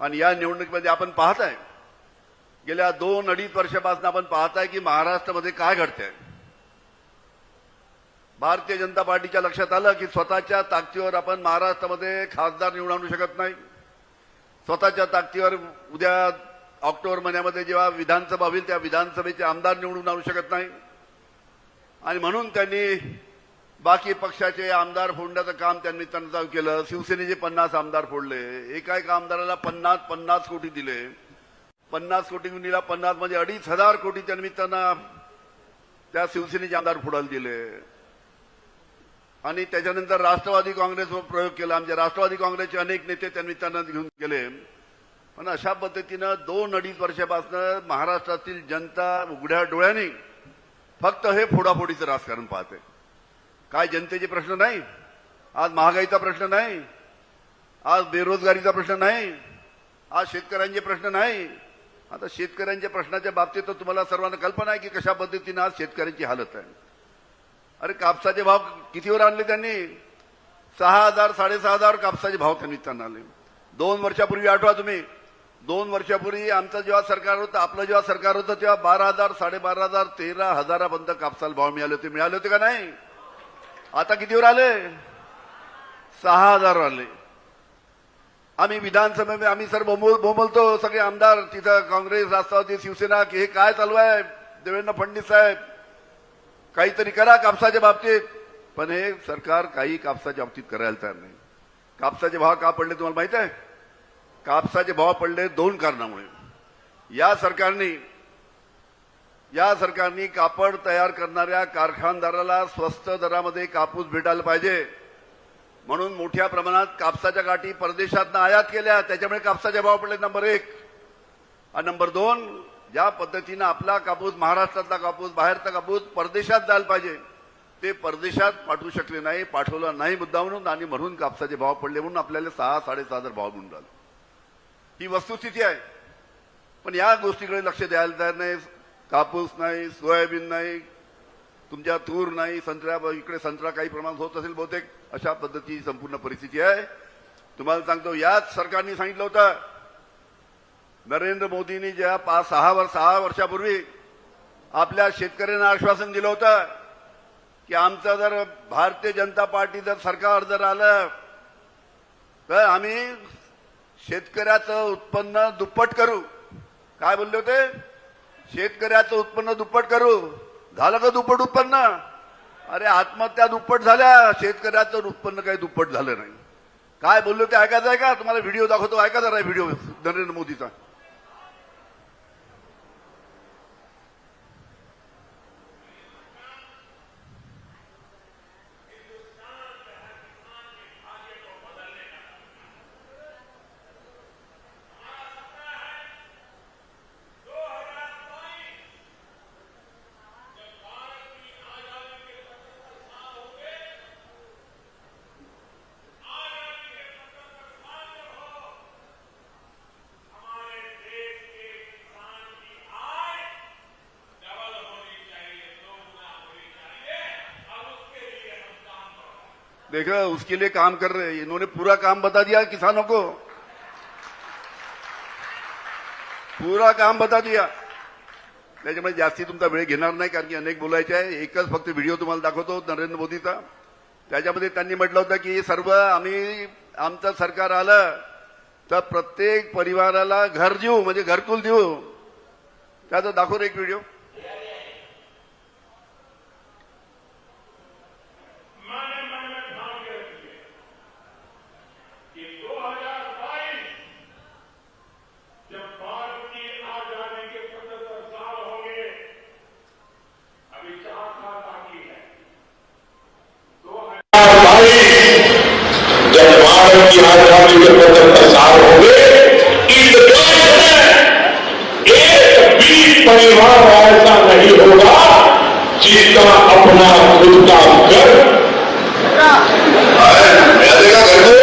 आणि या निवडणुकीमध्ये आपण पाहत आहे गेल्या दोन अडीच वर्षापासून आपण पाहताय की महाराष्ट्रामध्ये काय घडतंय. भारतीय जनता पार्टीच्या लक्षात आलं की स्वतःच्या ताकदीवर आपण महाराष्ट्रामध्ये खासदार निवडून आणू शकत नाही. स्वतःच्या ताकदीवर उद्या ऑक्टोबर महिन्यामध्ये जेव्हा विधानसभा होईल त्या विधानसभेचे आमदार निवडून आणू शकत नाही. आणि म्हणून त्यांनी बाकी पक्षाचे आमदार फोडण्याचं काम त्यांनी त्यांचं केलं. शिवसेनेचे पन्नास आमदार फोडले. एका एका आमदाराला पन्नास पन्नास कोटी दिले. पन्नास कोटी दिला. पन्नास म्हणजे अडीच हजार कोटी त्यांनी त्यांना त्या शिवसेनेचे आमदार फोडायला दिले. आणि त्याच्यानंतर राष्ट्रवादी काँग्रेसवर प्रयोग केला. आमच्या राष्ट्रवादी काँग्रेसचे अनेक नेते त्यांनी त्यांना घेऊन गेले. पण अशा पद्धतीनं दोन अडीच वर्षापासून महाराष्ट्रातील जनता उघड्या डोळ्यांनी फक्त हे फोडाफोडीचं राजकारण पाहते. काय जनतेचे प्रश्न नाही? आज महागाईचा प्रश्न नाही. आज बेरोजगारीचा प्रश्न नाही. आज शेतकऱ्यांचे प्रश्न नाही. आता शेतकऱ्यांच्या प्रश्नाच्या बाबतीत तर तुम्हाला सर्वांना कल्पना आहे की कशा पद्धतीनं आज शेतकऱ्यांची हालत आहे. अरे कापसाचे भाव कितीवर आणले त्यांनी? सहा हजार साडेसहा हजार कापसाचे भाव त्यांनी त्यांना आले. दोन वर्षापूर्वी आठवा तुम्ही. दोन वर्षापूर्वी आमचं जेव्हा सरकार होतं आपलं जेव्हा सरकार होतं तेव्हा बारा हजार साडेबारा हजार तेरा हजारापर्यंत कापसाला भाव मिळाले होते. मिळाले होते का नाही? आता कितीवर आले सहा हजार आले. आम्ही विधानसभेमध्ये आम्ही सर बोंबल- बोंबलतो सगळे आमदार तिथं काँग्रेस राष्ट्रवादी शिवसेना की हे काय चालू आहे? देवेंद्र फडणवीस साहेब काहीतरी करा कापसाच्या बाबतीत. पण हे सरकार काही कापसाच्या बाबतीत करायला तयार नाही. कापसाचे भाव का पडले तुम्हाला माहीत आहे? कापसाचे भाव पडले दोन कारणामुळे. या सरकारने या सरकारने कापड तयार करणाऱ्या कारखानदाराला स्वस्त दरामध्ये कापूस भेटायला पाहिजे. म्हणून मोठ्या प्रमाणात कापसाच्या गाठी परदेशातनं आयात केल्या. त्याच्यामुळे कापसाचे भाव पडले नंबर एक. आणि नंबर दोन ज्या पद्धतीनं आपला कापूस महाराष्ट्रातला कापूस बाहेरचा कापूस परदेशात जायला पाहिजे. ते परदेशात पाठवू शकले नाही पाठवलं नाही मुद्दा म्हणून आणि म्हणून कापसाचे भाव पडले म्हणून आपल्याला सहा साडेसहा हजार भाव मिळून राहिले ही वस्तुस्थिती आहे. पण या गोष्टीकडे लक्ष द्यायला तयार नाही. कापूस नाही सोयाबीन नाही तुमच्या तूर नाही संत्र्या इकडे संत्रा काही प्रमाणात होत असेल बहुतेक अशा पद्धतीची संपूर्ण परिस्थिती आहे. तुम्हाला सांगतो याच सरकारने सांगितलं होतं नरेंद्र मोदींनी ज्या पाच सहा वर्ष सहा वर्षापूर्वी आपल्या शेतकऱ्यांना आश्वासन दिलं होतं की आमचं जर भारतीय जनता पार्टी जर सरकार जर आलं तर आम्ही शेतकऱ्याचं उत्पन्न दुप्पट करू. काय बोलले होते? शेतकऱ्याचं उत्पन्न दुप्पट करू. झालं का दुप्पट उत्पन्न? अरे आत्महत्या दुप्पट झाल्या. शेतकऱ्याचं उत्पन्न काही दुप्पट झालं नाही. काय बोललो ते ऐकायचं आहे का? तुम्हाला व्हिडिओ दाखवतो. ऐका जरा व्हिडिओ नरेंद्र मोदीचा. देखो हो, उसके लिए काम कर रहे हैं। इन्होंने पूरा काम बता दिया किसानों को। पूरा काम बता दिया। त्याच्यामुळे जास्ती तुमचा वेळ घेणार नाही कारण की अनेक बोलायचे आहे। एकच फक्त व्हिडिओ तुम्हाला दाखवतो नरेंद्र मोदीचा। त्याच्यामध्ये त्यांनी म्हटलं होतं की सर्व आम्ही आमचं सरकार आलं तर प्रत्येक परिवाराला घर देऊ म्हणजे घरकुल देऊ. त्याचा दाखव रे एक व्हिडिओ मैंने मन में ठान के रखी है कि 2022 जब भारत की आजादी के पचहत्तर साल होंगे अभी चार साल बाकी है दो भारत की आजादी के पचहत्तर साल हो गए इस देश में एक भी परिवार ऐसा नहीं होगा जिसका अपना खुद का घर। मिळाले का घरकुल।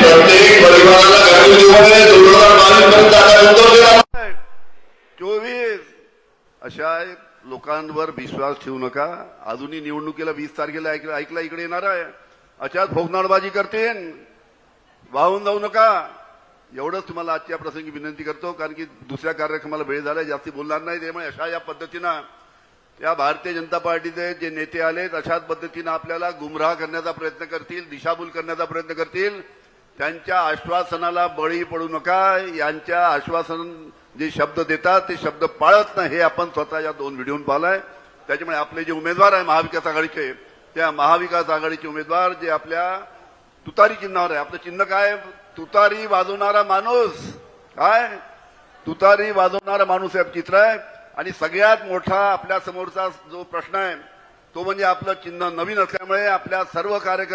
प्रत्येक परिवाराला घरकुल देऊन दोन हजार बावीस पर्यंत आता उद्धव दिला चोवीस अशा लोकांवर विश्वास ठेवू नका. अजूनही निवडणुकीला वीस तारखेला ऐकलं ऐकला इकडे येणार आहे. अशाच फोगनाडबाजी करतील वाहून जाऊ नका. एवढंच तुम्हाला आजच्या प्रसंगी विनंती करतो कारण की दुसऱ्या कार्यक्रमाला वेळ झाला जास्ती बोलणार नाही त्यामुळे अशा या पद्धतीनं या भारतीय जनता पार्टीचे जे नेते आलेत अशाच पद्धतीनं आपल्याला गुमराह करण्याचा प्रयत्न करतील दिशाभूल करण्याचा प्रयत्न करतील. त्यांच्या आश्वासनाला बळी पडू नका. यांच्या आश्वासन जे शब्द देतात ते शब्द पाळत नाही हे आपण स्वतः या दोन व्हिडिओन पाहिलाय. त्याच्यामुळे आपले जे उमेदवार आहे महाविकास आघाडीचे त्या महाविकास आघाडीचे उमेदवार जे आपल्या तुतारी चिन्हावर आहे. आपलं चिन्ह काय? तुतारी वाजवणारा माणूस. काय? तुतारी वाजवणारा माणूस हे चित्र आहे. आणि सगळ्यात मोठा आपल्या समोरचा जो प्रश्न आहे तो म्हणजे आपलं चिन्ह नवीन असल्यामुळे आपल्या सर्व कार्यकर्ते